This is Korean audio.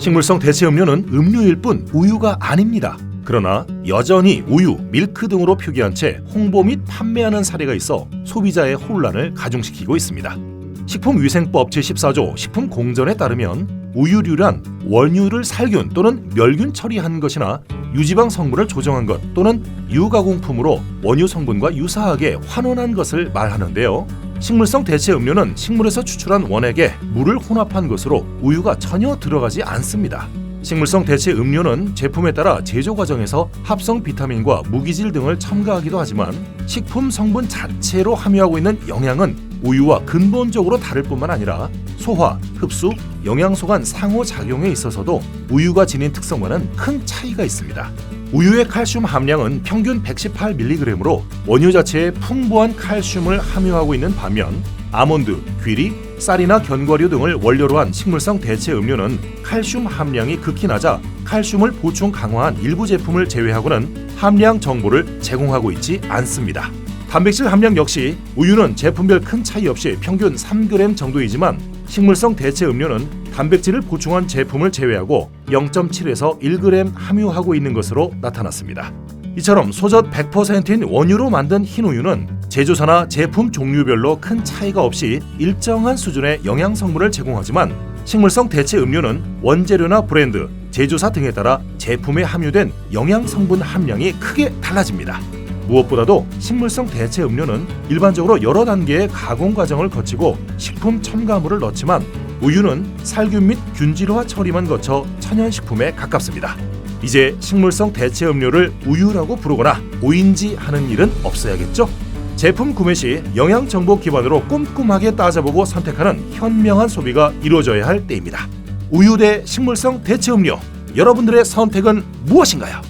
식물성 대체 음료는 음료일 뿐 우유가 아닙니다. 그러나 여전히 우유, 밀크 등으로 표기한 채 홍보 및 판매하는 사례가 있어 소비자의 혼란을 가중시키고 있습니다. 식품위생법 제14조 식품공전에 따르면 우유류란 원유를 살균 또는 멸균 처리한 것이나 유지방 성분을 조정한 것 또는 유가공품으로 원유 성분과 유사하게 환원한 것을 말하는데요. 식물성 대체 음료는 식물에서 추출한 원액에 물을 혼합한 것으로 우유가 전혀 들어가지 않습니다. 식물성 대체 음료는 제품에 따라 제조 과정에서 합성 비타민과 무기질 등을 첨가하기도 하지만 식품 성분 자체로 함유하고 있는 영양은 우유와 근본적으로 다를 뿐만 아니라 소화, 흡수, 영양소 간 상호작용에 있어서도 우유가 지닌 특성과는 큰 차이가 있습니다. 우유의 칼슘 함량은 평균 118mg으로 원유 자체에 풍부한 칼슘을 함유하고 있는 반면 아몬드, 귀리, 쌀이나 견과류 등을 원료로 한 식물성 대체 음료는 칼슘 함량이 극히 낮아 칼슘을 보충 강화한 일부 제품을 제외하고는 함량 정보를 제공하고 있지 않습니다. 단백질 함량 역시 우유는 제품별 큰 차이 없이 평균 3g 정도이지만 식물성 대체 음료는 단백질을 보충한 제품을 제외하고 0.7에서 1g 함유하고 있는 것으로 나타났습니다. 이처럼 소젖 100%인 원유로 만든 흰 우유는 제조사나 제품 종류별로 큰 차이가 없이 일정한 수준의 영양 성분을 제공하지만 식물성 대체 음료는 원재료나 브랜드, 제조사 등에 따라 제품에 함유된 영양 성분 함량이 크게 달라집니다. 무엇보다도 식물성 대체 음료는 일반적으로 여러 단계의 가공 과정을 거치고 식품 첨가물을 넣지만 우유는 살균 및 균질화 처리만 거쳐 천연 식품에 가깝습니다. 이제 식물성 대체 음료를 우유라고 부르거나 오인지 하는 일은 없어야겠죠? 제품 구매 시 영양 정보 기반으로 꼼꼼하게 따져보고 선택하는 현명한 소비가 이루어져야 할 때입니다. 우유 대 식물성 대체 음료 여러분들의 선택은 무엇인가요?